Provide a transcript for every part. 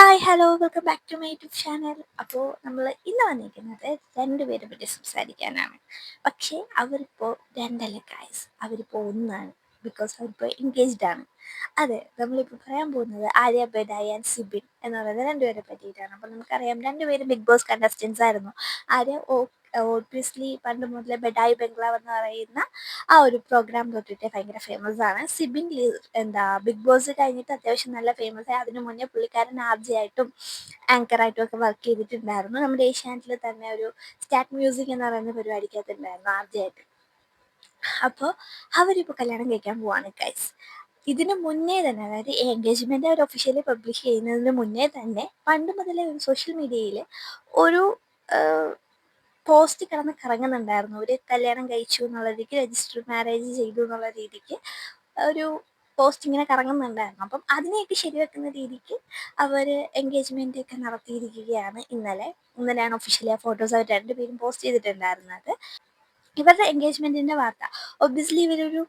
Hi hello welcome back to my YouTube channel അപ്പോൾ നമ്മൾ ഇന്ന് വന്നിരിക്കുന്നത് രണ്ടുപേരെ പറ്റി സംസാരിക്കാനാണ്. പക്ഷേ അവരിപ്പോൾ രണ്ടല്ല ഗായ്സ് അവരിപ്പോൾ ഒന്നാണ്. ബിക്കോസ് അവരിപ്പോൾ എൻഗേജ്ഡ് ആണ് അതെ നമ്മളിപ്പോൾ പറയാൻ പോകുന്നത് ആര്യ ബെഡായി ആൻഡ് സിബിൻ എന്ന് പറയുന്നത് രണ്ടുപേരെ പറ്റിയിട്ടാണ്. അപ്പോൾ നമുക്കറിയാം രണ്ടുപേരും ബിഗ് ബോസ് കണ്ടസ്റ്റൻസ് ആയിരുന്നു. ആര്യ ഓ ഓബിയസ്ലി പണ്ട് മുതലേ ബെഡായി ബംഗ്ലാവ് എന്ന് പറയുന്ന ആ ഒരു പ്രോഗ്രാം തൊട്ടിട്ട് ഭയങ്കര ഫേമസ് ആണ്. സിബിൻ എന്താ ബിഗ് ബോസ് കഴിഞ്ഞിട്ട് അത്യാവശ്യം നല്ല ഫേമസ് ആയി. അതിനു മുന്നേ പുള്ളിക്കാരൻ ആർജയായിട്ടും ആങ്കറായിട്ടും ഒക്കെ വർക്ക് ചെയ്തിട്ടുണ്ടായിരുന്നു. നമ്മുടെ ഏഷ്യാനെറ്റിൽ തന്നെ ഒരു സ്റ്റാറ്റ് മ്യൂസിക് എന്ന് പറയുന്ന പരിപാടിക്കകത്തുണ്ടായിരുന്നു ആർജയായിട്ട് അപ്പോൾ അവരിപ്പോൾ കല്യാണം കഴിക്കാൻ പോവാണ് ഗൈസ് ഇതിന് മുന്നേ തന്നെ അതായത് എൻഗേജ്മെന്റ് അവർ ഒഫീഷ്യലി പബ്ലിഷ് ചെയ്യുന്നതിന് മുന്നേ തന്നെ പണ്ട് മുതലേ ഒരു സോഷ്യൽ മീഡിയയിൽ ഒരു പോസ്റ്റ് കിടന്ന് കറങ്ങുന്നുണ്ടായിരുന്നു. ഒരു കല്യാണം കഴിച്ചു എന്നുള്ള രീതിക്ക് രജിസ്റ്റർ മാരേജ് ചെയ്തു എന്നുള്ള രീതിക്ക് ഒരു പോസ്റ്റ് ഇങ്ങനെ കറങ്ങുന്നുണ്ടായിരുന്നു. അപ്പം അതിനെയൊക്കെ ശരിവെക്കുന്ന രീതിക്ക് അവർ എൻഗേജ്മെന്റ് ഒക്കെ നടത്തിയിരിക്കുകയാണ് ഇന്നലെ. ഇന്നലെയാണ് ഒഫീഷ്യലി ആ ഫോട്ടോസ് അവർ രണ്ടുപേരും പോസ്റ്റ് ചെയ്തിട്ടുണ്ടായിരുന്നത്. ഇവരുടെ എൻഗേജ്മെന്റിന്റെ വാർത്ത. ഒബ്വിയസ്ലി ഇവരൊരു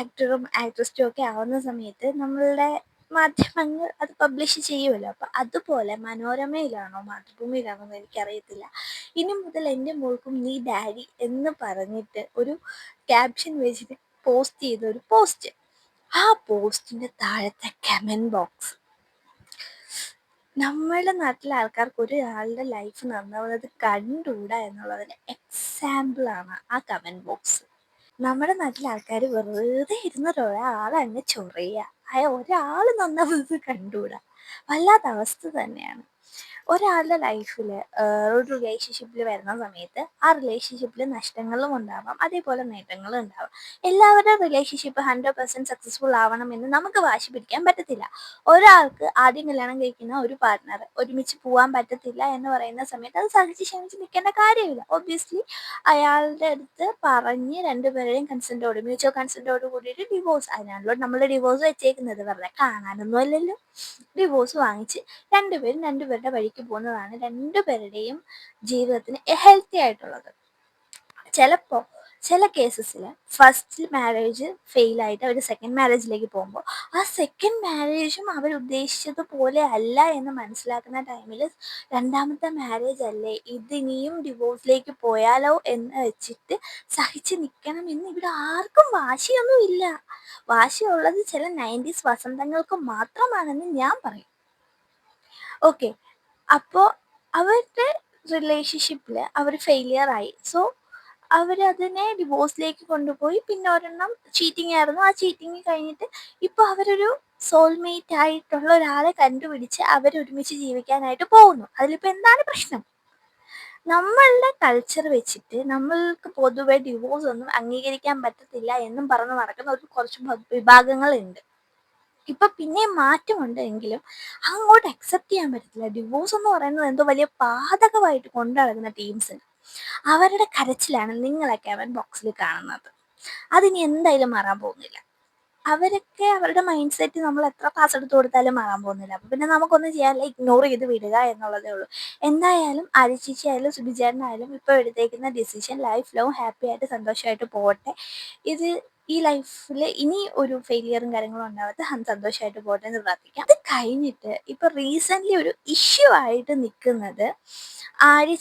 ആക്ടറും ആക്ട്രസ്റ്റും ഒക്കെ ആവുന്ന സമയത്ത് നമ്മളുടെ മാധ്യമങ്ങൾ അത് പബ്ലിഷ് ചെയ്യുമല്ലോ. അപ്പം അതുപോലെ മനോരമയിലാണോ മാതൃഭൂമിയിലാണോ എന്ന് എനിക്കറിയത്തില്ല. ഇനി മുതൽ എന്റെ മോൾക്കും നീ ഡാഡി എന്ന് പറഞ്ഞിട്ട് ഒരു ക്യാപ്ഷൻ വെച്ചിട്ട് പോസ്റ്റ് ചെയ്ത ഒരു പോസ്റ്റ് ആ പോസ്റ്റിന്റെ താഴത്തെ കമന്റ് ബോക്സ് നമ്മളുടെ നാട്ടിലെ ആൾക്കാർക്ക് ഒരാളുടെ ലൈഫ് നന്നാവുന്നത് കണ്ടുകൂടാ എന്നുള്ളതിന് എക്സാമ്പിൾ ആണ് ആ കമന്റ് ബോക്സ് നമ്മുടെ നാട്ടിലെ ആൾക്കാർ വെറുതെ ഇരുന്നിട്ട് ഒരാളങ്ങ് ചൊറിയുക അയ ഒരാൾ നന്നാവുന്നത് കണ്ടുകൂടാ വല്ലാത്ത അവസ്ഥ തന്നെയാണ്. ഒരാളുടെ ലൈഫിൽ ഒരു റിലേഷൻഷിപ്പിൽ വരുന്ന സമയത്ത് ആ റിലേഷൻഷിപ്പിൽ നഷ്ടങ്ങളും ഉണ്ടാവാം. അതേപോലെ നേട്ടങ്ങളും ഉണ്ടാവാം. എല്ലാവരുടെ റിലേഷൻഷിപ്പ് ഹൺഡ്രഡ് പെർസെന്റ് സക്സസ്ഫുൾ ആവണമെന്ന് നമുക്ക് വാശി പിടിക്കാൻ പറ്റത്തില്ല. ഒരാൾക്ക് ആദ്യം കല്യാണം കഴിക്കുന്ന ഒരു പാർട്ട്ണർ ഒരുമിച്ച് പോകാൻ പറ്റത്തില്ല എന്ന് പറയുന്ന സമയത്ത് അത് സഹിച്ച് ക്ഷമിച്ച് നിൽക്കേണ്ട കാര്യമില്ല. ഒബ്വിയസ്ലി അയാളുടെ അടുത്ത് പറഞ്ഞ് രണ്ടുപേരുടെയും കൺസെന്റോട് മ്യൂച്വൽ കൺസെന്റോട് കൂടിയിട്ട് ഡിവോഴ്സ് അതിനാണല്ലോ നമ്മൾ ഡിവോഴ്സ് വെച്ചേക്കുന്നത്. വെറുതെ കാണാനൊന്നും അല്ലല്ലോ. ഡിവോഴ്സ് വാങ്ങിച്ച് രണ്ടുപേരും രണ്ടുപേരുടെ വഴിക്ക് പോകുന്നതാണ് രണ്ടുപേരുടെയും ജീവിതത്തിന് ഹെൽത്തി ആയിട്ടുള്ളത്. ചിലപ്പോൾ ചില കേസസിൽ ഫസ്റ്റ് മാരേജ് ഫെയിലായിട്ട് അവർ സെക്കൻഡ് മാരേജിലേക്ക് പോകുമ്പോൾ ആ സെക്കൻഡ് മാരേജും അവർ ഉദ്ദേശിച്ചതുപോലെ അല്ല എന്ന് മനസ്സിലാക്കുന്ന ടൈമിൽ രണ്ടാമത്തെ മാരേജ് അല്ലേ? ഇതിനിയും ഡിവോഴ്സിലേക്ക് പോയാലോ എന്ന് വെച്ചിട്ട് സഹിച്ച് നിൽക്കണം എന്ന് ഇവിടെ ആർക്കും വാശിയൊന്നും ഇല്ല വാശിയുള്ളത് ചില നയന്റീസ് വസന്തങ്ങൾക്ക് മാത്രമാണെന്ന് ഞാൻ പറയും. ഓക്കെ അപ്പോൾ അവരുടെ റിലേഷൻഷിപ്പിൽ അവർ ഫെയിലിയർ ആയി. സോ അവരതിനെ ഡിവോഴ്സിലേക്ക് കൊണ്ടുപോയി. പിന്നെ ഒരെണ്ണം ചീറ്റിംഗ് ആയിരുന്നു. ആ ചീറ്റിംഗ് കഴിഞ്ഞിട്ട് ഇപ്പോൾ അവരൊരു സോൾമേറ്റ് ആയിട്ടുള്ള ഒരാളെ കണ്ടുപിടിച്ച് അവരൊരുമിച്ച് ജീവിക്കാനായിട്ട് പോകുന്നു. അതിലിപ്പോൾ എന്താണ് പ്രശ്നം? നമ്മളുടെ കൾച്ചർ വെച്ചിട്ട് നമ്മൾക്ക് പൊതുവെ ഡിവോഴ്സ് ഒന്നും അംഗീകരിക്കാൻ പറ്റത്തില്ല എന്നും പറഞ്ഞ് നടക്കുന്ന ഒരു കുറച്ച് വിഭാഗങ്ങളുണ്ട്. ഇപ്പൊ പിന്നെ മാറ്റമുണ്ട് എങ്കിലും അങ്ങോട്ട് അക്സെപ്റ്റ് ചെയ്യാൻ പറ്റത്തില്ല. ഡിവോഴ്സ് എന്ന് പറയുന്നത് എന്തോ വലിയ പാതകമായിട്ട് കൊണ്ടു നടക്കുന്ന ടീംസിന് അവരുടെ കരച്ചിലാണ് നിങ്ങളെ കമന്റ് ബോക്സിൽ കാണുന്നത്. അതിനി എന്തായാലും മാറാൻ പോകുന്നില്ല. അവരൊക്കെ അവരുടെ മൈൻഡ് സെറ്റ് നമ്മൾ എത്ര ക്ലാസ് എടുത്ത് കൊടുത്താലും മാറാൻ പോകുന്നില്ല. അപ്പൊ പിന്നെ നമുക്കൊന്നും ചെയ്യാനില്ല. ഇഗ്നോർ ചെയ്ത് വിടുക എന്നുള്ളതേ ഉള്ളൂ. എന്തായാലും അരിച്ചിച്ചി ആയാലും സുബിചേട്ടനായാലും ഇപ്പൊ എടുത്തേക്കുന്ന ഡിസിഷൻ ലൈഫ് ലോങ് ഹാപ്പി ആയിട്ട് സന്തോഷമായിട്ട് പോകട്ടെ ഇത് ഈ ലൈഫിൽ ഇനി ഒരു ഫെയിലിയറും കാര്യങ്ങളും ഉണ്ടാവാത്ത ഹം സന്തോഷമായിട്ട് പോട്ടെ എന്ന് പ്രാർത്ഥിക്കാം. അത് കഴിഞ്ഞിട്ട് ഇപ്പൊ റീസെന്റ്ലി ഒരു ഇഷ്യൂ ആയിട്ട് നിൽക്കുന്നത് ആര്യ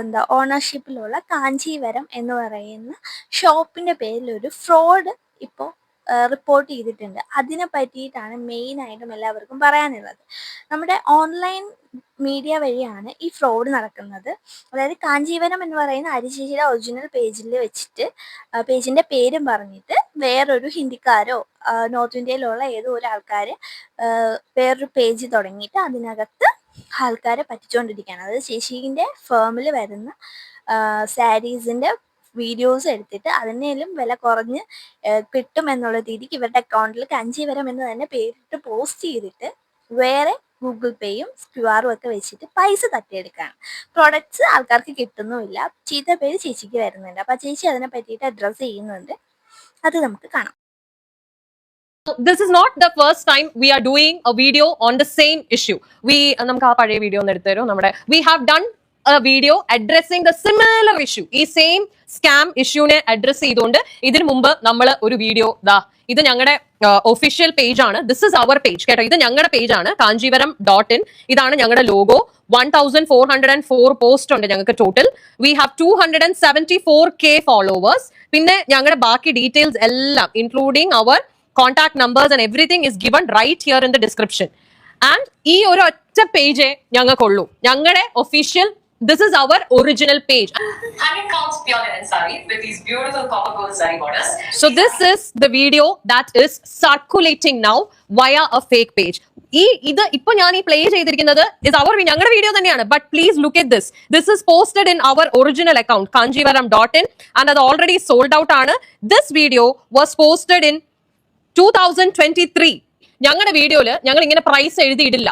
എന്താ ഓണർഷിപ്പിലുള്ള കാഞ്ചീവരം എന്ന് പറയുന്ന ഷോപ്പിന്റെ പേരിൽ ഒരു ഫ്രോഡ് ഇപ്പോൾ റിപ്പോർട്ട് ചെയ്തിട്ടുണ്ട്. അതിനെ പറ്റിയിട്ടാണ് മെയിൻ ആയിട്ടും എല്ലാവർക്കും പറയാനുള്ളത്. നമ്മുടെ ഓൺലൈൻ മീഡിയ വഴിയാണ് ഈ ഫ്രോഡ് നടക്കുന്നത്. അതായത് കാഞ്ചീവരം എന്ന് പറയുന്ന അരിശേഷിയുടെ ഒറിജിനൽ പേജിൽ വെച്ചിട്ട് പേജിന്റെ പേരും പറഞ്ഞിട്ട് വേറൊരു ഹിന്ദിക്കാരോ നോർത്ത് ഇന്ത്യയിലുള്ള ഏതോ ഒരു ആൾക്കാർ വേറൊരു പേജ് തുടങ്ങിയിട്ട് അതിനകത്ത് ആൾക്കാരെ പറ്റിച്ചുകൊണ്ടിരിക്കുകയാണ് അതായത് ശേഷിന്റെ ഫേമിൽ വരുന്ന സാരീസിന്റെ വീഡിയോസ് എടുത്തിട്ട് അതിനേലും വില കുറഞ്ഞ് കിട്ടും എന്നുള്ള രീതിക്ക് ഇവരുടെ അക്കൗണ്ടിൽ കഞ്ചീവരം എന്ന് തന്നെ പേരിട്ട് പോസ്റ്റ് ചെയ്തിട്ട് വേറെ ഗൂഗിൾ പേയും ക്യു ആറും ഒക്കെ വെച്ചിട്ട് പൈസ തട്ടിയെടുക്കുകയാണ്. പ്രോഡക്റ്റ്സ് ആൾക്കാർക്ക് കിട്ടുന്നുമില്ല. ചീത്ത പേര് ചേച്ചിക്ക് വരുന്നുണ്ട്. അപ്പൊ ചേച്ചി അതിനെ പറ്റിയിട്ട് അഡ്രസ് ചെയ്യുന്നുണ്ട്. അത് നമുക്ക് കാണാം. This is not the first time we are doing a video on the same issue. We നമുക്ക് ആ പഴയ വീഡിയോ ഒന്ന് എടുത്തു തരും നമ്മുടെ we have done a video addressing the similar issue. ഈ സെയിം സ്കാം ഇഷ്യൂനെ അഡ്രസ് ചെയ്തുകൊണ്ട് ഇതിനു മുമ്പ് നമ്മൾ ഒരു വീഡിയോ ദാ ഇത് ഞങ്ങളുടെ ഒഫീഷ്യൽ പേജ് ആണ്. ദിസ് ഇസ് അവർ പേജ് കേട്ടോ. ഇത് ഞങ്ങളുടെ പേജ് ആണ്. കാഞ്ചീവരം ഡോട്ട് ഇൻ ഇതാണ് ഞങ്ങളുടെ logo one thousand four hundred and four post ഉണ്ട് ഞങ്ങൾക്ക് total we have two hundred and seventy four K followers പിന്നെ ഞങ്ങളുടെ ബാക്കി ഡീറ്റെയിൽസ് എല്ലാം including our contact numbers and everything is given right here in the description and ഈ ഒരു ഒറ്റ പേജേ ഞങ്ങൾക്കുള്ളൂ ഞങ്ങളുടെ official this is our original page Hanging counts pure and sari with these beautiful copper gold zari borders. So this is the video that is circulating now via a fake page. ഈ ഇത് ഇപ്പൊ ഞാൻ ഈ play ചെയ്തിരിക്കുന്നത് is our ഞങ്ങളുടെ video തന്നെയാണ്. But please look at this this is posted in our original account Kancheevaram dot in and അത് already sold out ആണ്. This video was posted in two thousand twenty three ഞങ്ങളുടെ വീഡിയോയിൽ ഞങ്ങൾ ഇങ്ങനെ price എഴുതിയിടില്ല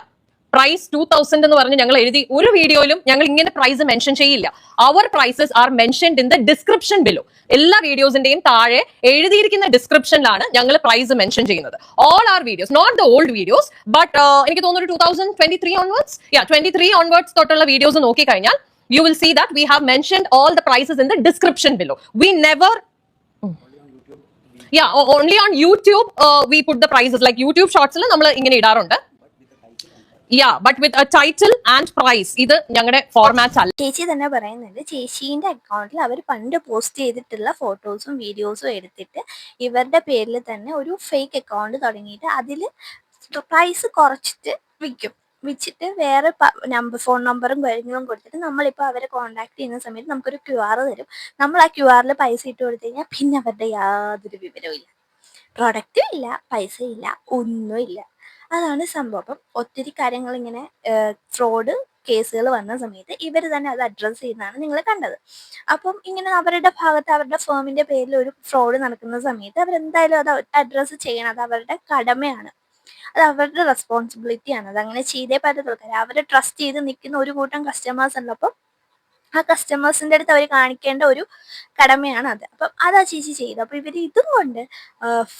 price two thousand എന്ന് പറഞ്ഞ് ഞങ്ങൾ എഴുതി ഒരു വീഡിയോയിലും ഞങ്ങൾ ഇങ്ങനെ പ്രൈസ് മെൻഷൻ ചെയ്യില്ല. Our prices are mentioned in the description below എല്ലാ വീഡിയോസിന്റെയും താഴെ എഴുതിയിരിക്കുന്ന ഡിസ്ക്രിപ്ഷനിലാണ് ഞങ്ങൾ പ്രൈസ് മെൻഷൻ ചെയ്യുന്നത്. All our videos not the old videos but എനിക്ക് തോന്നുന്നു two thousand twenty three onwards yeah twenty three onwards തൊട്ടുള്ള വീഡിയോസ് നോക്കിക്കഴിഞ്ഞാൽ you will see that we have mentioned all the prices in the description below. We never yeah yeah only on youtube we put the prices. Like youtube shorts നമ്മൾ ഇങ്ങനെ ഇടാറുണ്ട്. Yeah but with title and price ഇത് ഞങ്ങളുടെ format അല്ല. ചേച്ചി തന്നെ പറയുന്നുണ്ട് ചേച്ചിന്റെ അക്കൗണ്ടിൽ അവർ പണ്ട് പോസ്റ്റ് ചെയ്തിട്ടുള്ള ഫോട്ടോസും വീഡിയോസും എടുത്തിട്ട് ഇവരുടെ പേരിൽ തന്നെ ഒരു ഫേക്ക് അക്കൗണ്ട് തുടങ്ങിയിട്ട് അതിൽ പ്രൈസ് കുറച്ചിട്ട് വിൽക്കും വിറ്റിട്ട് വേറെ നമ്പർ ഫോൺ നമ്പറും കാര്യങ്ങളും കൊടുത്തിട്ട് നമ്മളിപ്പോൾ അവരെ കോൺടാക്ട് ചെയ്യുന്ന സമയത്ത് നമുക്കൊരു ക്യു ആർ തരും. നമ്മൾ ആ ക്യു ആറിൽ പൈസ ഇട്ട് കൊടുത്തു കഴിഞ്ഞാൽ പിന്നെ അവരുടെ യാതൊരു വിവരവും ഇല്ല. പ്രൊഡക്റ്റും ഇല്ല പൈസ ഇല്ല ഒന്നുമില്ല അതാണ് സംഭവം. അപ്പം ഒത്തിരി കാര്യങ്ങൾ ഇങ്ങനെ ഫ്രോഡ് കേസുകൾ വന്ന സമയത്ത് ഇവർ തന്നെ അത് അഡ്രസ്സ് ചെയ്യുന്നതാണ് നിങ്ങൾ കണ്ടത്. അപ്പം ഇങ്ങനെ അവരുടെ ഭാഗത്ത് അവരുടെ ഫേമിന്റെ പേരിൽ ഒരു ഫ്രോഡ് നടക്കുന്ന സമയത്ത് അവരെന്തായാലും അത് അഡ്രസ്സ് ചെയ്യണം. അത് അവരുടെ കടമയാണ്. അത് അവരുടെ റെസ്പോൺസിബിലിറ്റി ആണ്. അത് അങ്ങനെ ചെയ്തേ പറ്റത്തുള്ളൂ. കാര്യം അവരെ ട്രസ്റ്റ് ചെയ്ത് നിൽക്കുന്ന ഒരു കൂട്ടം കസ്റ്റമേഴ്സ് അപ്പം ആ കസ്റ്റമേഴ്സിന്റെ അടുത്ത് അവർ കാണിക്കേണ്ട ഒരു കടമയാണ് അത്. അപ്പം അതാ ചേച്ചി ചെയ്തത്. അപ്പൊ ഇവർ ഇതും കൊണ്ട്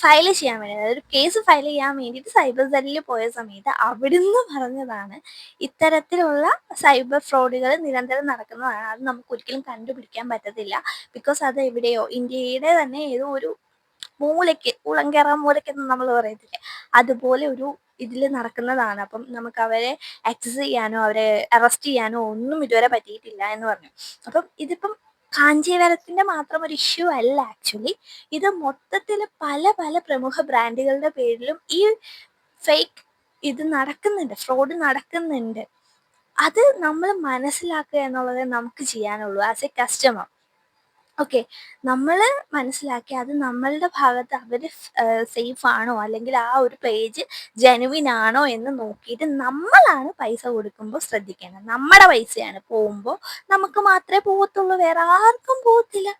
ഫയൽ ചെയ്യാൻ വേണ്ടി അതായത് കേസ് ഫയൽ ചെയ്യാൻ വേണ്ടിയിട്ട് സൈബർ സെല്ലിൽ പോയ സമയത്ത് അവിടുന്ന് പറഞ്ഞതാണ് ഇത്തരത്തിലുള്ള സൈബർ ഫ്രോഡുകൾ നിരന്തരം നടക്കുന്നതാണ്. അത് നമുക്ക് ഒരിക്കലും കണ്ടുപിടിക്കാൻ പറ്റത്തില്ല. ബിക്കോസ് അത് എവിടെയോ ഇന്ത്യയുടെ തന്നെ ഏതോ ഒരു മൂലയ്ക്ക് ഉളങ്കേറ മൂലയ്ക്കെന്ന് നമ്മൾ പറയത്തില്ലേ. അതുപോലെ ഒരു ഇതിൽ നടക്കുന്നതാണ്. അപ്പം നമുക്ക് അവരെ ആക്സസ് ചെയ്യാനോ അവരെ അറസ്റ്റ് ചെയ്യാനോ ഒന്നും ഇതുവരെ പറ്റിയിട്ടില്ല എന്ന് പറഞ്ഞു. അപ്പം ഇതിപ്പം കാഞ്ചീവരത്തിന്റെ മാത്രം ഒരു ഇഷ്യൂ അല്ല ആക്ച്വലി ഇത് മൊത്തത്തിൽ പല പല പ്രമുഖ ബ്രാൻഡുകളുടെ പേരിലും ഈ ഫേക്ക് ഇത് നടക്കുന്നുണ്ട്. ഫ്രോഡ് നടക്കുന്നുണ്ട്. അത് നമ്മൾ മനസ്സിലാക്കുക എന്നുള്ളത് നമുക്ക് ചെയ്യാനുള്ളൂ ആസ് എ കസ്റ്റമർ ഓക്കെ നമ്മൾ മനസ്സിലാക്കി അത് നമ്മളുടെ ഭാഗത്ത് അവർ സേഫ് ആണോ? അല്ലെങ്കിൽ ആ ഒരു പേജ് ജെനുവിൻ ആണോ എന്ന് നോക്കിയിട്ട് നമ്മളാണ് പൈസ കൊടുക്കുമ്പോൾ ശ്രദ്ധിക്കേണ്ടത്. നമ്മുടെ പൈസയാണ് പോകുമ്പോൾ നമുക്ക് മാത്രമേ പോകത്തുള്ളൂ വേറെ ആർക്കും പോകത്തില്ല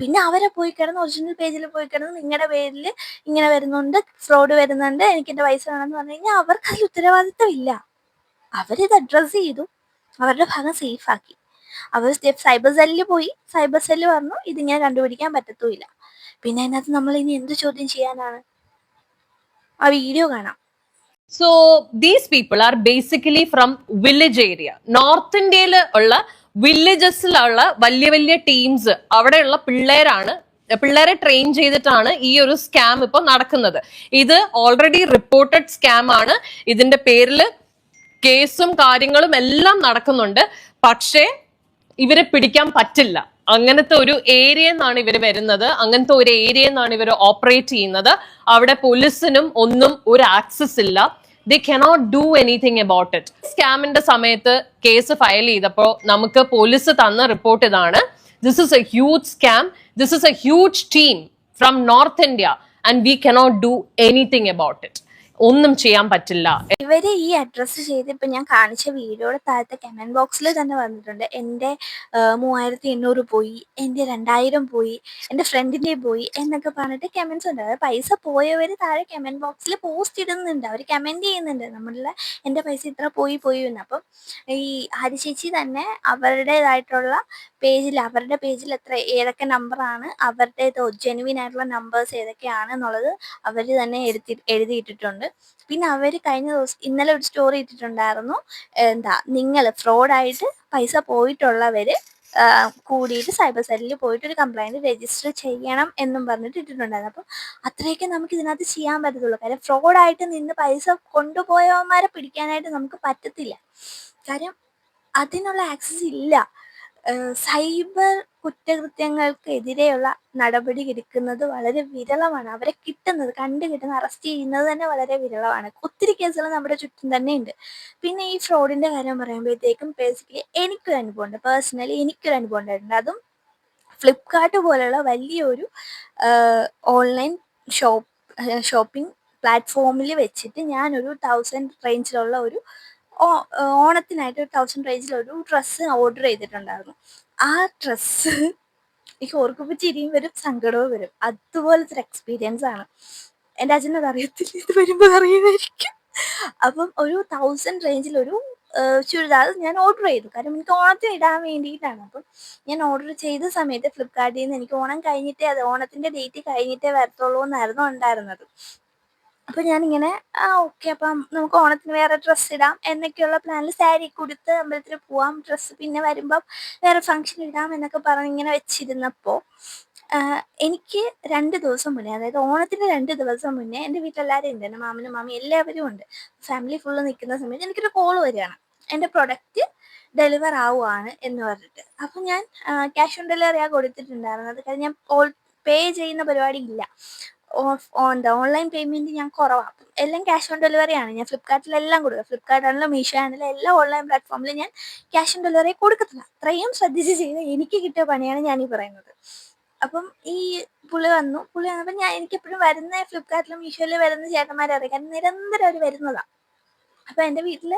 പിന്നെ അവരെ പോയി കിടന്ന് ഒറിജിനൽ പേജിൽ പോയി കിടന്ന് നിങ്ങളുടെ പേരിൽ ഇങ്ങനെ വരുന്നുണ്ട് ഫ്രോഡ് വരുന്നുണ്ട് എനിക്ക് എന്റെ പൈസ വേണമെന്ന് പറഞ്ഞു കഴിഞ്ഞാൽ അവർക്ക് അതിൽ ഉത്തരവാദിത്തമില്ല അവരിത് അഡ്രസ്സ് ചെയ്തു. അവരുടെ ഭാഗം സേഫ് ആക്കി. അവർ സൈബർ സെല്ലിൽ പോയി. സൈബർ സെല്ല് പറഞ്ഞു ഇതിങ്ങനെ കണ്ടുപിടിക്കാൻ പറ്റത്തുമില്ല. പിന്നെ അതിനകത്ത് നമ്മൾ ഇനി എന്ത് ചോദ്യം ചെയ്യാനാണ്? ആ വീഡിയോ കാണാം. So these people are basically from village area north ഇന്ത്യയിൽ ഉള്ള വില്ലേജസിലുള്ള വലിയ വലിയ ടീംസ് അവിടെയുള്ള പിള്ളേരാണ് പിള്ളേരെ ട്രെയിൻ ചെയ്തിട്ടാണ് ഈ ഒരു സ്കാം ഇപ്പൊ നടക്കുന്നത്. ഇത് ഓൾറെഡി റിപ്പോർട്ടഡ് സ്കാം ആണ്. ഇതിന്റെ പേരിൽ കേസും കാര്യങ്ങളും എല്ലാം നടക്കുന്നുണ്ട്. പക്ഷേ ഇവരെ പിടിക്കാൻ പറ്റില്ല. അങ്ങനത്തെ ഒരു ഏരിയ എന്നാണ് ഇവർ വരുന്നത്. അങ്ങനത്തെ ഒരു ഏരിയ എന്നാണ് ഇവർ ഓപ്പറേറ്റ് ചെയ്യുന്നത്. അവിടെ പോലീസിനും ഒന്നും ഒരു ആക്സസ് ഇല്ല. They cannot do anything about it സ്കാമിന്റെ സമയത്ത് കേസ് ഫയൽ ചെയ്തപ്പോൾ നമുക്ക് പോലീസ് തന്ന റിപ്പോർട്ട് ഇതാണ്. This is a huge scam this is a huge team from north India and we cannot do anything about it ഒന്നും ചെയ്യാൻ പറ്റില്ല. ഇവർ ഈ അഡ്രസ്സ് ചെയ്ത് ഇപ്പൊ ഞാൻ കാണിച്ച വീഡിയോയുടെ താഴത്തെ കമന്റ് ബോക്സിൽ തന്നെ വന്നിട്ടുണ്ട്. എന്റെ മൂവായിരത്തി എണ്ണൂറ് പോയി എന്റെ രണ്ടായിരം പോയി എന്റെ ഫ്രണ്ടിന്റെ പോയി എന്നൊക്കെ പറഞ്ഞിട്ട് കമന്റ്സ് ഉണ്ട്. അതായത് പൈസ പോയവര് താഴെ കമന്റ് ബോക്സിൽ പോസ്റ്റ് ഇടുന്നുണ്ട്. അവർ കമന്റ് ചെയ്യുന്നുണ്ട്. നമ്മളുടെ എന്റെ പൈസ ഇത്ര പോയി പോയി എന്ന്. അപ്പം ഈ ഹരി ചേച്ചി തന്നെ അവരുടേതായിട്ടുള്ള പേജിൽ അവരുടെ പേജിൽ എത്ര ഏതൊക്കെ നമ്പറാണ് അവരുടേതോ ജെനുവിൻ ആയിട്ടുള്ള നമ്പേഴ്സ് ഏതൊക്കെയാണ് എന്നുള്ളത് അവർ തന്നെ എഴുതി എഴുതിയിട്ടിട്ടുണ്ട്. പിന്നെ അവർ കഴിഞ്ഞ ദിവസം ഇന്നലെ ഒരു സ്റ്റോറി ഇട്ടിട്ടുണ്ടായിരുന്നു. എന്താ നിങ്ങൾ ഫ്രോഡായിട്ട് പൈസ പോയിട്ടുള്ളവർ കൂടിയിട്ട് സൈബർ സെല്ലിൽ പോയിട്ട് ഒരു കംപ്ലൈന്റ് രജിസ്റ്റർ ചെയ്യണം എന്നും പറഞ്ഞിട്ട് ഇട്ടിട്ടുണ്ടായിരുന്നു. അപ്പം അത്രയൊക്കെ നമുക്ക് ഇതിനകത്ത് ചെയ്യാൻ പറ്റത്തുള്ളൂ. കാര്യം ഫ്രോഡായിട്ട് നിന്ന് പൈസ കൊണ്ടുപോയവന്മാരെ പിടിക്കാനായിട്ട് നമുക്ക് പറ്റത്തില്ല. കാര്യം അതിനുള്ള ആക്സസ് ഇല്ല. സൈബർ കുറ്റകൃത്യങ്ങൾക്കെതിരെയുള്ള നടപടി എടുക്കുന്നത് വളരെ വിരളമാണ്. അവരെ കിട്ടുന്നത് കണ്ടു കിട്ടുന്ന അറസ്റ്റ് ചെയ്യുന്നത് തന്നെ വളരെ വിരളമാണ്. ഒത്തിരി കേസുകൾ നമ്മുടെ ചുറ്റും തന്നെ ഉണ്ട്. പിന്നെ ഈ ഫ്രോഡിന്റെ കാര്യം പറയുമ്പോഴത്തേക്കും ബേസിക്കലി എനിക്കൊരു അനുഭവമുണ്ട്. പേഴ്സണലി എനിക്കൊരു അനുഭവം ഉണ്ടായിട്ടുണ്ട് അതും ഫ്ലിപ്കാർട്ട് പോലെയുള്ള വലിയൊരു ഓൺലൈൻ ഷോപ്പ് ഷോപ്പിംഗ് പ്ലാറ്റ്ഫോമിൽ വെച്ചിട്ട് ഞാനൊരു തൗസൻഡ് റേഞ്ചിലുള്ള ഒരു ഓണത്തിനായിട്ട് ഒരു തൗസൻഡ് റേഞ്ചിലൊരു ഡ്രസ്സ് ഓർഡർ ചെയ്തിട്ടുണ്ടായിരുന്നു. ആ ഡ്രസ്സ് എനിക്ക് ഓർക്കുമ്പോൾ ചിരിയും വരും സങ്കടവും വരും. അതുപോലത്തെ ഒരു എക്സ്പീരിയൻസ് ആണ്. എന്റെ അച്ഛനത് അറിയത്തില്ല. ഇത് വരുമ്പോൾ അറിയുമായിരിക്കും. അപ്പം ഒരു തൗസൻഡ് റേഞ്ചിൽ ഒരു ചുരിദാർ ഞാൻ ഓർഡർ ചെയ്തു. കാരണം എനിക്ക് ഓണത്തിന് ഇടാൻ വേണ്ടിയിട്ടാണ്. അപ്പം ഞാൻ ഓർഡർ ചെയ്ത സമയത്ത് ഫ്ലിപ്കാർട്ടിൽ നിന്ന് എനിക്ക് ഓണം കഴിഞ്ഞിട്ടേ അത് ഓണത്തിന്റെ ഡേറ്റ് കഴിഞ്ഞിട്ടേ വരത്തുള്ളൂ എന്നായിരുന്നു ഉണ്ടായിരുന്നത്. അപ്പം ഞാനിങ്ങനെ ആ ഓക്കെ അപ്പം നമുക്ക് ഓണത്തിന് വേറെ ഡ്രസ്സ് ഇടാം. എന്നൊക്കെയുള്ള പ്ലാനിൽ സാരി കൊടുത്ത് അമ്പലത്തിൽ പോവാം. ഡ്രസ്സ് പിന്നെ വരുമ്പം വേറെ ഫംഗ്ഷൻ ഇടാം എന്നൊക്കെ പറഞ്ഞ് ഇങ്ങനെ വെച്ചിരുന്നപ്പോൾ എനിക്ക് രണ്ട് ദിവസം മുന്നേ അതായത് ഓണത്തിന് രണ്ട് ദിവസം മുന്നേ എന്റെ വീട്ടിലെല്ലാവരും ഉണ്ട്. എന്റെ മാമനും മാമി എല്ലാവരും ഉണ്ട്. ഫാമിലി ഫുള്ള് നിൽക്കുന്ന സമയത്ത് എനിക്കൊരു കോൾ വരികയാണ്. എന്റെ പ്രൊഡക്റ്റ് ഡെലിവർ ആവുകയാണ് എന്ന് പറഞ്ഞിട്ട്. അപ്പം ഞാൻ ക്യാഷ് ഓൺ ഡെലിവറിയാണ് കൊടുത്തിട്ടുണ്ടായിരുന്നത്. കാരണം ഞാൻ ഓൾ പേ ചെയ്യുന്ന പരിപാടി ഇല്ല. Off on the online payment ഞാൻ കുറവാണ് എല്ലാം ക്യാഷ് ഓൺ ഡെലിവറി ആണ്. ഞാൻ ഫ്ലിപ്കാർട്ടിലെല്ലാം കൊടുക്കുക ഫ്ലിപ്കാർട്ട് ആണെങ്കിലും മീഷോ ആണെങ്കിലും എല്ലാ ഓൺലൈൻ പ്ലാറ്റ്ഫോമിലും ഞാൻ ക്യാഷ് ഓൺ ഡെലിവറി കൊടുക്കത്തില്ല. അത്രയും ശ്രദ്ധിച്ച് ചെയ്ത് എനിക്ക് കിട്ടിയ പണിയാണ് ഞാൻ ഈ പറയുന്നത്. അപ്പം ഈ പുളി വന്നു. പുള്ളി വന്നപ്പോൾ ഞാൻ എനിക്ക് എപ്പോഴും വരുന്ന ഫ്ലിപ്കാർട്ടിലും മീഷോയിലും വരുന്ന ചേട്ടന്മാരെ അറിയാം. നിരന്തരം അവർ വരുന്നതാണ് അപ്പോൾ എന്റെ വീട്ടിൽ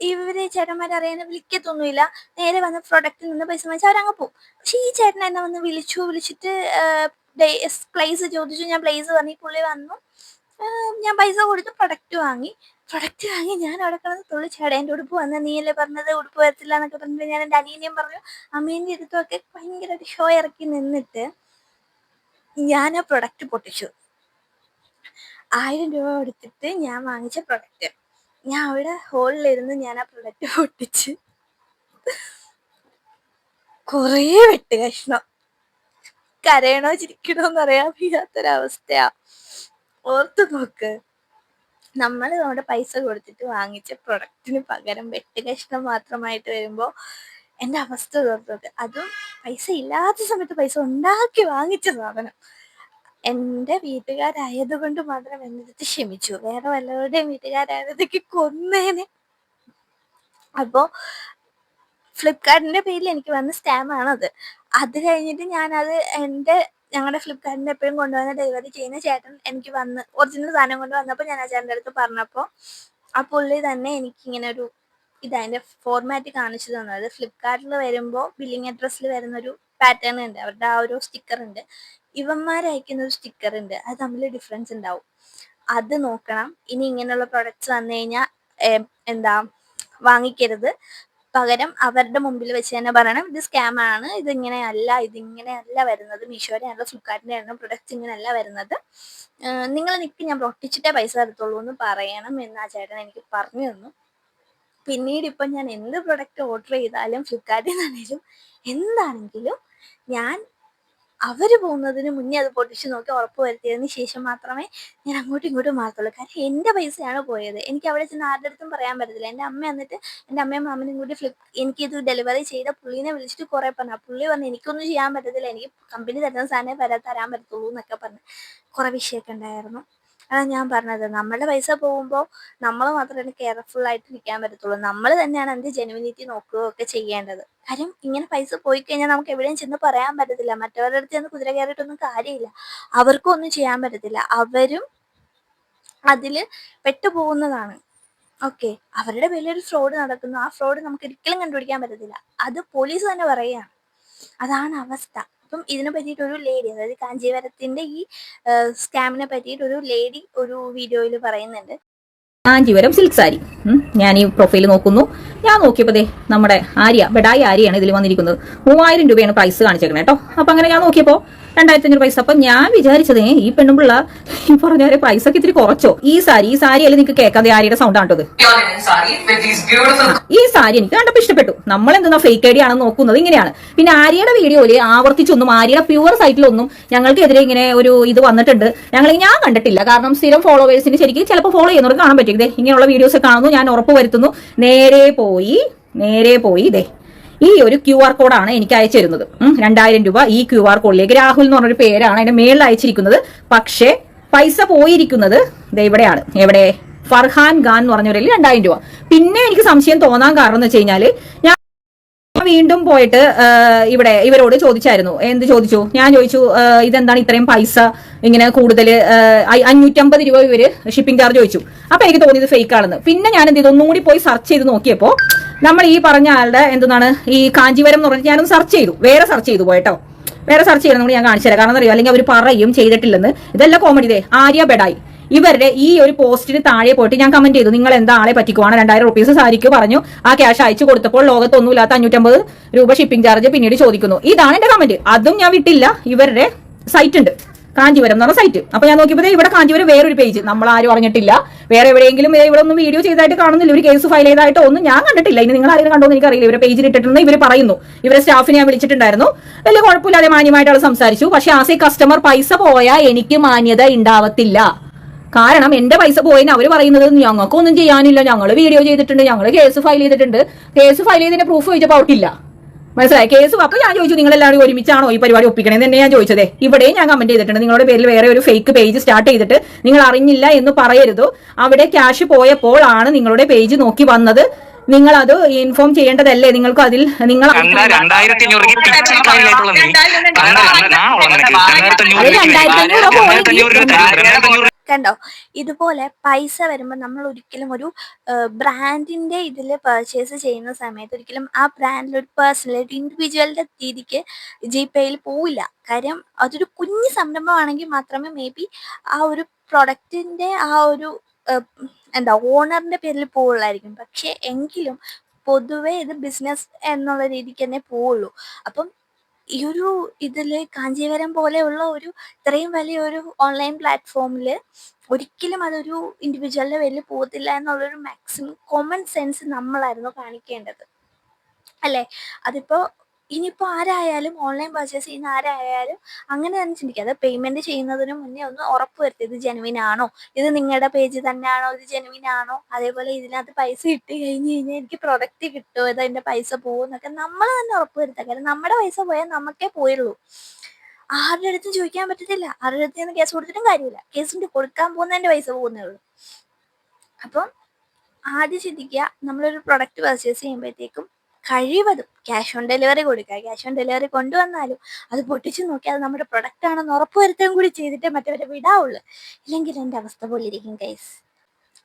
ഇവർ ചേട്ടന്മാരെ അറിയാൻ വിളിക്കത്തൊന്നുമില്ല. നേരെ വന്ന് പ്രൊഡക്റ്റിൽ നിന്ന് പൈസ വാങ്ങിച്ചാൽ അവരങ്ങ് പോകും പക്ഷേ ഈ ചേട്ടൻ എന്നെ വന്ന് വിളിച്ചു വിളിച്ചിട്ട് പ്ലേസ് ചോദിച്ചു. ഞാൻ പ്ലേസ് പറഞ്ഞു പുള്ളി വന്നു. ഞാൻ പൈസ കൊടുത്ത് പ്രൊഡക്റ്റ് വാങ്ങി. പ്രൊഡക്റ്റ് വാങ്ങി. ഞാൻ അവിടെ കിടന്ന് തുള്ളി ചേടാ. എന്റെ ഉടുപ്പ് വന്ന നീയല്ലേ പറഞ്ഞത്? ഉടുപ്പ് വരത്തില്ല എന്നൊക്കെ പറഞ്ഞിട്ട് ഞാൻ എന്റെ അനിയനെയും പറഞ്ഞു അമ്മേന്റെ അടുത്തൊക്കെ ഭയങ്കരമായിട്ട് ഷോ ഇറക്കി നിന്നിട്ട് ഞാൻ ആ പ്രൊഡക്റ്റ് പൊട്ടിച്ചു. ആയിരം രൂപ കൊടുത്തിട്ട് ഞാൻ വാങ്ങിച്ച പ്രൊഡക്റ്റ് ഞാൻ അവിടെ ഹോളിലിരുന്ന് ഞാൻ ആ പ്രൊഡക്റ്റ് പൊട്ടിച്ച് കുറേ വെട്ട് കഷ്ണം. കരയണോ ചിരിക്കണോ എന്നറിയാൻ വയ്യാത്തൊരവസ്ഥയാ. ഓർത്ത് നോക്ക്. നമ്മൾ നമ്മുടെ പൈസ കൊടുത്തിട്ട് വാങ്ങിച്ച പ്രൊഡക്റ്റിന് പകരം വെട്ട് കഷ്ണം മാത്രമായിട്ട് വരുമ്പോൾ എന്റെ അവസ്ഥ ഓർത്ത് അതും പൈസ ഇല്ലാത്ത സമയത്ത് പൈസ ഉണ്ടാക്കി വാങ്ങിച്ച സാധനം. എന്റെ വീട്ടുകാരായതുകൊണ്ട് മാത്രം എന്നിട്ട് ക്ഷമിച്ചു. വേറെ വല്ലവരുടെയും വീട്ടുകാരായതൊക്കെ കൊന്നേനെ. അപ്പോൾ ഫ്ലിപ്കാർട്ടിന്റെ പേരിൽ എനിക്ക് വന്ന സ്കാമാണത് അത് കഴിഞ്ഞിട്ട് ഞാനത് എന്റെ ഞങ്ങളുടെ ഫ്ലിപ്കാർട്ടിന്റെ എപ്പോഴും കൊണ്ടുവന്ന ഡെലിവറി ചെയ്യുന്ന ചേട്ടൻ എനിക്ക് വന്ന് ഒറിജിനൽ സാധനം കൊണ്ട് വന്നപ്പോൾ ഞാൻ ആ ചേട്ടന്റെ അടുത്ത് പറഞ്ഞപ്പോൾ ആ പുള്ളി തന്നെ എനിക്ക് ഇങ്ങനെ ഒരു ഇതതിന്റെ ഫോർമാറ്റ് കാണിച്ചു തന്നത് ഫ്ലിപ്കാർട്ടിൽ വരുമ്പോൾ ബില്ലിംഗ് അഡ്രസ്സിൽ വരുന്ന ഒരു പാറ്റേൺ ഉണ്ട്. അവരുടെ ആ ഒരു സ്റ്റിക്കർ ഉണ്ട്. ഇവന്മാരയക്കുന്ന ഒരു സ്റ്റിക്കർ ഉണ്ട്. അത് തമ്മിൽ ഡിഫറൻസ് ഉണ്ടാവും. അത് നോക്കണം. ഇനി ഇങ്ങനെയുള്ള പ്രൊഡക്ട്സ് വന്നു കഴിഞ്ഞാൽ എന്താ വാങ്ങിക്കരുത്. പകരം അവരുടെ മുമ്പിൽ വെച്ച് തന്നെ പറയണം ഇത് സ്കാം ആണ് ഇത് ഇങ്ങനെയല്ല ഇത് ഇങ്ങനെയല്ല വരുന്നത്. മീഷോയുടെ ആണല്ലോ ഫ്ലിപ്കാർട്ടിന്റെ ആണല്ലോ പ്രൊഡക്ട്സ് ഇങ്ങനെയല്ല വരുന്നത്. നിങ്ങൾ നിൽക്ക് ഞാൻ പൊട്ടിച്ചിട്ടേ പൈസ തരത്തുള്ളൂ എന്ന് പറയണം എന്ന് ആ ചേട്ടൻ എനിക്ക് പറഞ്ഞു തന്നു. പിന്നീട് ഇപ്പം ഞാൻ എന്ത് പ്രൊഡക്റ്റ് ഓർഡർ ചെയ്താലും ഫ്ലിപ്കാർട്ടിൽ നിന്നാണെങ്കിലും എന്താണെങ്കിലും ഞാൻ അവർ പോകുന്നതിന് മുന്നേ അത് പൊട്ടിച്ച് നോക്കി ഉറപ്പ് വരുത്തിയതിന് ശേഷം മാത്രമേ ഞാൻ അങ്ങോട്ടും ഇങ്ങോട്ടും മാറത്തുള്ളൂ. കാരണം എന്റെ പൈസയാണ് പോയത്. എനിക്ക് അവിടെ ചെന്ന് ആരുടെ അടുത്തും പറയാൻ പറ്റത്തില്ല. എന്റെ അമ്മ എന്നിട്ട് എന്റെ അമ്മയും മാമനും കൂടി ഫ്ലിപ്പ് എനിക്കിത് ഡെലിവറി ചെയ്ത പുള്ളീനെ വിളിച്ചിട്ട് കുറേ പറഞ്ഞു. പുള്ളി പറഞ്ഞു എനിക്കൊന്നും ചെയ്യാൻ പറ്റത്തില്ല. എനിക്ക് കമ്പനി തരുന്ന സാധനം വരാൻ തരാൻ പറ്റത്തുള്ളൂ എന്നൊക്കെ പറഞ്ഞ്. കുറേ വിഷയമൊക്കെ ഉണ്ടായിരുന്നു. അതാണ് ഞാൻ പറഞ്ഞത്. നമ്മളുടെ പൈസ പോകുമ്പോൾ നമ്മൾ മാത്രമേ കെയർഫുൾ ആയിട്ട് നിൽക്കാൻ പറ്റത്തുള്ളൂ. നമ്മൾ തന്നെയാണ് അതിന്റെ ജെനുവിനിറ്റി നോക്കുകയോ ഒക്കെ ചെയ്യേണ്ടത്. കാര്യം ഇങ്ങനെ പൈസ പോയി കഴിഞ്ഞാൽ നമുക്ക് എവിടെയും ചെന്ന് പറയാൻ പറ്റത്തില്ല. മറ്റവരുടെ അടുത്ത് ചെന്ന് കുതിര കയറിയിട്ടൊന്നും കാര്യമില്ല. അവർക്കും ഒന്നും ചെയ്യാൻ പറ്റത്തില്ല. അവരും അതിൽ പെട്ടുപോകുന്നതാണ്. ഓക്കെ. അവരുടെ വലിയൊരു ഫ്രോഡ് നടക്കുന്നു. ആ ഫ്രോഡ് നമുക്ക് ഒരിക്കലും കണ്ടുപിടിക്കാൻ പറ്റത്തില്ല. അത് പോലീസ് തന്നെ പറയുകയാണ്. അതാണ് അവസ്ഥ. അപ്പം ഇതിനെ പറ്റിയിട്ടൊരു ലേഡി അതായത് കാഞ്ചീവരത്തിന്റെ ഈ സ്കാമിനെ പറ്റിയിട്ട് ഒരു ലേഡി ഒരു വീഡിയോയിൽ പറയുന്നുണ്ട്. കാഞ്ചീപുരം സിൽക്ക് സാരി ഞാൻ ഈ പ്രൊഫൈൽ നോക്കുന്നു. ഞാൻ നോക്കിയപ്പോൾ നമ്മുടെ ആര്യ ബെഡായി ആര്യയാണ് ഇതിൽ വന്നിരിക്കുന്നത്. മൂവായിരം രൂപയാണ് പ്രൈസ് കാണിച്ചേക്കണേ കേട്ടോ അപ്പൊ അങ്ങനെ ഞാൻ നോക്കിയപ്പോൾ രണ്ടായിരത്തി അഞ്ഞൂറ് പൈസ. അപ്പൊ ഞാൻ വിചാരിച്ചതേ ഈ പെണ്ണുമ്പിള്ള ഈ പറഞ്ഞ പൈസ ഒക്കെ ഇത്തിരി കുറച്ചോ? ഈ സാരി ഈ സാരി അല്ലെ നിങ്ങൾക്ക് കേൾക്കാം ദേ ആര്യയുടെ സൗണ്ട് ആണ്ടത് ഈ സാരി എനിക്ക് കണ്ടപ്പോ ഇഷ്ടപ്പെട്ടു. നമ്മൾ എന്തെന്നാ ഫേക്ക് ഐഡി ആണെന്ന് നോക്കുന്നത് ഇങ്ങനെയാണ്. പിന്നെ ആര്യയുടെ വീഡിയോയിൽ ആവർത്തിച്ചൊന്നും ആര്യയുടെ പ്യുവർ സൈറ്റിലൊന്നും ഞങ്ങൾക്കെതിരെ ഇങ്ങനെ ഒരു ഇത് വന്നിട്ടുണ്ട്. ഞങ്ങൾ ഞാൻ കണ്ടിട്ടില്ല. കാരണം സ്ഥിരം ഫോളോവേഴ്സിന് ശരിക്കും ചിലപ്പോൾ ഫോളോ ചെയ്യുന്നവർക്ക് കാണാൻ പറ്റും. ഇതേ ഇങ്ങനെയുള്ള വീഡിയോസ് കാണുന്നു ഞാൻ ഉറപ്പ് വരുത്തുന്നു. നേരെ പോയി നേരെ പോയി ഇതേ ഈ ഒരു ക്യു ആർ കോഡാണ് എനിക്ക് അയച്ചു തരുന്നത്. രണ്ടായിരം രൂപ ഈ ക്യു ആർ കോഡിലേക്ക് രാഹുൽ എന്ന് പറഞ്ഞൊരു പേരാണ് അതിന്റെ മേളിൽ അയച്ചിരിക്കുന്നത്. പക്ഷേ പൈസ പോയിരിക്കുന്നത് ഇവിടെയാണ്. എവിടെ? ഫർഹാൻ ഖാൻ എന്ന് പറഞ്ഞവരിൽ രണ്ടായിരം രൂപ. പിന്നെ എനിക്ക് സംശയം തോന്നാൻ കാരണം എന്ന് വെച്ച് കഴിഞ്ഞാൽ ഞാൻ വീണ്ടും പോയിട്ട് ഇവിടെ ഇവരോട് ചോദിച്ചായിരുന്നു. എന്ത് ചോദിച്ചു? ഞാൻ ചോദിച്ചു ഇതെന്താണ് ഇത്രയും പൈസ? ഇങ്ങനെ കൂടുതൽ അഞ്ഞൂറ്റമ്പത് രൂപ ഇവർ ഷിപ്പിംഗ് ചാർജ് ചോദിച്ചു. അപ്പൊ എനിക്ക് തോന്നിയത് ഫേക്ക് ആണെന്ന്. പിന്നെ ഞാൻ എന്ത് ചെയ്തു? ഒന്നും കൂടി പോയി സെർച്ച് ചെയ്ത് നോക്കിയപ്പോ നമ്മൾ ഈ പറഞ്ഞ ആളുടെ എന്താണ് ഈ കാഞ്ചീപുരം എന്ന് പറഞ്ഞിട്ട് ഞാനൊന്ന് സെർച്ച് ചെയ്തു. വേറെ സെർച്ച് ചെയ്തു പോയിട്ടോ. വേറെ സെർച്ച് ചെയ്യണം ഞാൻ കാണിച്ചു തരാം കാരണം അറിയാം അല്ലെങ്കിൽ അവർ പറയും ചെയ്തിട്ടില്ലെന്ന്. ഇതെല്ലാം കോമഡി ഇതേ ആര്യ ബെഡായി. ഇവരുടെ ഈ ഒരു പോസ്റ്റിന് താഴെ പോയിട്ട് ഞാൻ കമന്റ് ചെയ്തു. നിങ്ങൾ എന്താ ആളെ പറ്റിക്കുവാണ്? രണ്ടായിരം റുപ്പീസ് സാരിക്ക് പറഞ്ഞു. ആ ക്യാഷ് അയച്ചു കൊടുത്തപ്പോൾ ലോകത്തൊന്നുമില്ലാത്ത അഞ്ഞൂറ്റമ്പത് രൂപ ഷിപ്പിംഗ് ചാർജ് പിന്നീട് ചോദിക്കുന്നു. ഇതാണ് എന്റെ കമന്റ് അതും ഞാൻ വിട്ടില്ല. ഇവരുടെ സൈറ്റ് ഉണ്ട്. കാഞ്ചീപുരം എന്ന് പറഞ്ഞ സൈറ്റ് അപ്പൊ ഞാൻ നോക്കിയപ്പോൾ ഇവിടെ കാഞ്ചീപുരം വേറൊരു പേജ് നമ്മൾ ആരും അറിഞ്ഞിട്ടില്ല. വേറെ എവിടെയെങ്കിലും ഇവിടെ ഒന്നും വീഡിയോ ചെയ്തായിട്ട് കാണുന്നില്ല. ഒരു കേസ് ഫയൽ ചെയ്തായിട്ടോ ഒന്നും ഞാൻ കണ്ടിട്ടില്ല. ഇനി നിങ്ങൾ ആരെങ്കിലും കണ്ടോ എന്ന് എനിക്കറിയില്ല. ഇവരെ പേജിൽ ഇട്ടിട്ടുണ്ട്. ഇവർ പറയുന്നു. ഇവരെ സ്റ്റാഫിനെ ഞാൻ വിളിച്ചിട്ടുണ്ടായിരുന്നു. വലിയ കുഴപ്പമില്ലാതെ മാന്യമായിട്ട് ആൾ സംസാരിച്ചു. പക്ഷെ ആസ് എ കസ്റ്റമർ പൈസ പോയാൽ എനിക്ക് മാന്യത ഉണ്ടാവത്തില്ല കാരണം എന്റെ പൈസ പോയെന്ന് അവർ പറയുന്നത് ഞങ്ങൾക്കൊന്നും ചെയ്യാനില്ല. ഞങ്ങൾ വീഡിയോ ചെയ്തിട്ടുണ്ട്. ഞങ്ങൾ കേസ് ഫയൽ ചെയ്തിട്ടുണ്ട്. കേസ് ഫയൽ ചെയ്തതിന്റെ പ്രൂഫ് ചോദിച്ചപ്പോൾ അവർക്കില്ല. മനസ്സിലായി? കേസ് അപ്പൊ ഞാൻ ചോദിച്ചു നിങ്ങൾ എല്ലാവരും ഒരുമിച്ചാണോ ഈ പരിപാടി ഒപ്പിക്കണേന്ന് തന്നെ ഞാൻ ചോദിച്ചതേ. ഇവിടെ ഞാൻ കമന്റ് ചെയ്തിട്ടുണ്ട്. നിങ്ങളുടെ പേരിൽ വേറെ ഒരു ഫേക്ക് പേജ് സ്റ്റാർട്ട് ചെയ്തിട്ട് നിങ്ങൾ അറിഞ്ഞില്ല എന്ന് പറയരുത്. അവിടെ ക്യാഷ് പോയപ്പോൾ ആണ് നിങ്ങളുടെ പേജ് നോക്കി വന്നത്. നിങ്ങൾ അത് ഇൻഫോം ചെയ്യേണ്ടതല്ലേ? നിങ്ങൾക്ക് അതിൽ നിങ്ങൾ രണ്ടാ- രണ്ടായിരത്തി അഞ്ഞൂറ് കണ്ടോ? ഇതുപോലെ പൈസ വരുമ്പോൾ നമ്മൾ ഒരിക്കലും ഒരു ബ്രാൻഡിന്റെ ഇതിൽ പർച്ചേസ് ചെയ്യുന്ന സമയത്ത് ഒരിക്കലും ആ ബ്രാൻഡിൽ ഒരു പേഴ്സണൽ ഒരു ഇൻഡിവിജ്വലിന്റെ രീതിക്ക് ജി പേയിൽ പോവില്ല. കാര്യം അതൊരു കുഞ്ഞു സംരംഭമാണെങ്കിൽ മാത്രമേ മേ ബി ആ ഒരു പ്രൊഡക്റ്റിന്റെ ആ ഒരു എന്താ ഓണറിന്റെ പേരിൽ പോവുള്ളായിരിക്കും. പക്ഷേ എങ്കിലും പൊതുവേ ഇത് ബിസിനസ് എന്നുള്ള രീതിക്ക് തന്നെ പോവുള്ളൂ. അപ്പം ഈ ഒരു ഇതിൽ കാഞ്ചീപുരം പോലെയുള്ള ഒരു ഇത്രയും വലിയ ഒരു ഓൺലൈൻ പ്ലാറ്റ്ഫോമിൽ ഒരിക്കലും അതൊരു ഇൻഡിവിജ്വലിന്റെ പേരിൽ പോകത്തില്ല എന്നുള്ളൊരു മാക്സിമം കോമൺ സെൻസ് നമ്മളായിരുന്നു കാണിക്കേണ്ടത്. അല്ലേ? അതിപ്പോ ഇനിയിപ്പോൾ ആരായാലും ഓൺലൈൻ പർച്ചേസ് ചെയ്യുന്ന ആരായാലും അങ്ങനെ തന്നെ ചിന്തിക്കുക അത് പേയ്മെന്റ് ചെയ്യുന്നതിന് മുന്നേ ഒന്ന് ഉറപ്പ് വരുത്തി ഇത് ജെനുവിൻ ആണോ? ഇത് നിങ്ങളുടെ പേജ് തന്നെയാണോ? ഇത് ജെനുവിൻ ആണോ? അതേപോലെ ഇതിനകത്ത് പൈസ ഇട്ട് കഴിഞ്ഞ് കഴിഞ്ഞാൽ എനിക്ക് പ്രൊഡക്റ്റ് കിട്ടുമോ? ഇത് അതിന്റെ പൈസ പോകുമെന്നൊക്കെ നമ്മൾ തന്നെ ഉറപ്പ് വരുത്തുക. കാരണം നമ്മുടെ പൈസ പോയാൽ നമുക്കേ പോയുള്ളൂ. ആരുടെ അടുത്തും ചോദിക്കാൻ പറ്റത്തില്ല. ആരുടെ അടുത്ത് നിന്ന് കേസ് കൊടുത്തിട്ടും കാര്യമില്ല. കേസിന്റെ കൊടുക്കാൻ പോകുന്നതിന്റെ പൈസ പോകുന്നേ ഉള്ളൂ. അപ്പം ആദ്യം ചിന്തിക്കുക. നമ്മളൊരു പ്രൊഡക്റ്റ് പർച്ചേസ് ചെയ്യുമ്പോഴത്തേക്കും കഴിവതും ക്യാഷ് ഓൺ ഡെലിവറി കൊടുക്കുക. ക്യാഷ് ഓൺ ഡെലിവറി കൊണ്ടുവന്നാലും അത് പൊട്ടിച്ചു നോക്കി അത് നമ്മുടെ പ്രൊഡക്റ്റ് ആണെന്ന് ഉറപ്പ് കൂടി ചെയ്തിട്ടേ മറ്റവരെ വിടാവുള്ളൂ. ഇല്ലെങ്കിൽ എന്റെ അവസ്ഥ പോലെ ഇരിക്കും ഗൈസ്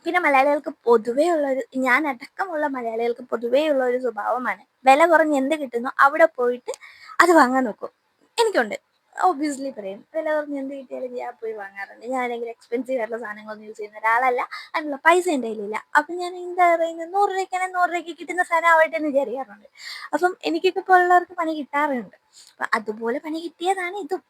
പിന്നെ മലയാളികൾക്ക് പൊതുവേ ഉള്ള ഒരു ഞാൻ അടക്കമുള്ള മലയാളികൾക്ക് പൊതുവേ ഉള്ള ഒരു സ്വഭാവമാണ് വില കുറഞ്ഞ് എന്ത് കിട്ടുന്നു അവിടെ പോയിട്ട് അത് വാങ്ങാൻ നോക്കും. എനിക്കുണ്ട്. ഒബ്വിയസ്ലി പറയും. വില കുറഞ്ഞ് എന്ത് കിട്ടിയാലും ഞാൻ പോയി വാങ്ങാറുണ്ട്. അല്ലെങ്കിൽ എക്സ്പെൻസീവ് ആയിട്ടുള്ള സാധനങ്ങളൊന്നും യൂസ് ചെയ്യുന്ന ഒരാളല്ല. അതിനുള്ള പൈസ എന്റെ കയ്യിലില്ല. അപ്പം ഞാൻ എന്താ പറയുന്നത് നൂറ് രൂപയ്ക്കാണെങ്കിൽ നൂറ് രൂപയ്ക്ക് കിട്ടുന്ന സാധനം ആവട്ടെ എന്ന് വിചാരിക്കാറുണ്ട്. അപ്പം എനിക്കൊക്കെ പോലുള്ളവർക്ക് പണി കിട്ടാറുണ്ട്. അപ്പം അതുപോലെ പണി കിട്ടിയതാണ് ഇതും.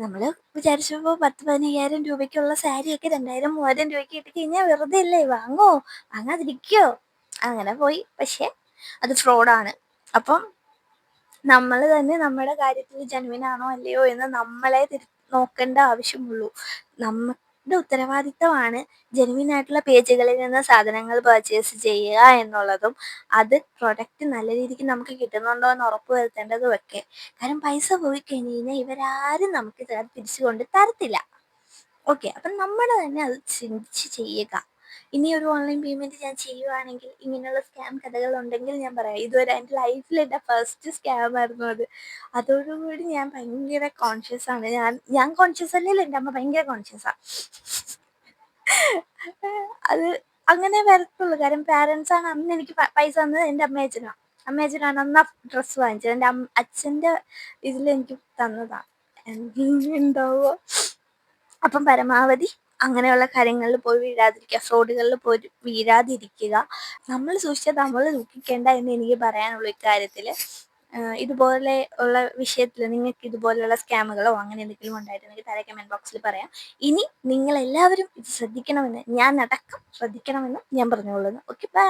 നമ്മൾ വിചാരിച്ചപ്പോൾ പത്ത് പതിനയ്യായിരം രൂപയ്ക്കുള്ള സാരിയൊക്കെ രണ്ടായിരം മൂവായിരം രൂപയ്ക്ക് കിട്ടി കഴിഞ്ഞാൽ വെറുതെ അല്ലേ? വാങ്ങോ? വാങ്ങാതിരിക്കോ? അങ്ങനെ പോയി. പക്ഷേ അത് ഫ്രോഡാണ് അപ്പം നമ്മൾ തന്നെ നമ്മുടെ കാര്യത്തിൽ ജനുവിൻ ആണോ അല്ലയോ എന്ന് നമ്മളെ തിരി നോക്കേണ്ട ആവശ്യമുള്ളൂ. നമ്മുടെ ഉത്തരവാദിത്തമാണ് ജനുവിനായിട്ടുള്ള പേജുകളിൽ നിന്ന് സാധനങ്ങൾ പർച്ചേസ് ചെയ്യുക എന്നുള്ളതും അത് പ്രൊഡക്റ്റ് നല്ല രീതിക്ക് നമുക്ക് കിട്ടുന്നുണ്ടോ എന്ന് ഉറപ്പ് വരുത്തേണ്ടതും ഒക്കെ കാരണം പൈസ പോയി കഴിഞ്ഞ് കഴിഞ്ഞാൽ ഇവരാരും നമുക്ക് തിരിച്ചു കൊണ്ട് തരത്തില്ല. ഓക്കെ അപ്പം നമ്മൾ തന്നെ അത് ചിന്തിച്ച് ചെയ്യുക. ഇനി ഒരു ഓൺലൈൻ പേയ്മെന്റ് ഞാൻ ചെയ്യുവാണെങ്കിൽ ഇങ്ങനെയുള്ള സ്കാം കഥകൾ ഉണ്ടെങ്കിൽ ഞാൻ പറയാം. ഇതുവരെ എന്റെ ലൈഫിൽ എന്റെ ഫസ്റ്റ് സ്കാം ആയിരുന്നു അത്. അതോടുകൂടി ഞാൻ ഭയങ്കര കോൺഷ്യസ് ആണ്. ഞാൻ ഞാൻ കോൺഷ്യസ് അല്ലല്ലോ എന്റെ അമ്മ ഭയങ്കര കോൺഷ്യസാണ് അത് അങ്ങനെ വരത്തുള്ളൂ. കാരണം പാരൻസ് ആണ് അന്ന് എനിക്ക് പൈസ തന്നത് എന്റെ അമ്മയച്ചനാണ് അമ്മയച്ചനാണ് അന്ന് ഡ്രസ്സ് വാങ്ങിച്ചത്. എന്റെ അച്ഛന്റെ ഇതിൽ എനിക്ക് തന്നതാണ് ഉണ്ടാവുക അപ്പം പരമാവധി അങ്ങനെയുള്ള കാര്യങ്ങളിൽ പോയി വീഴാതിരിക്കുക ഫ്രോഡുകളിൽ പോയി വീഴാതിരിക്കുക. നമ്മൾ സൂക്ഷിച്ചാൽ നമ്മൾ ദുഃഖിക്കേണ്ട എന്ന് എനിക്ക് പറയാനുള്ളൂ ഇക്കാര്യത്തിൽ ഇതുപോലെ ഉള്ള വിഷയത്തിൽ നിങ്ങൾക്ക് ഇതുപോലെയുള്ള സ്കാമുകളോ അങ്ങനെ എന്തെങ്കിലും ഉണ്ടായിട്ടുണ്ടെങ്കിൽ താഴെ കമന്റ് ബോക്സിൽ പറയാം. ഇനി നിങ്ങൾ എല്ലാവരും ഇത് ശ്രദ്ധിക്കണമെന്ന് ഞാൻ അടക്കം ശ്രദ്ധിക്കണമെന്ന് ഞാൻ പറഞ്ഞുകൊള്ളുന്നു. Okay bye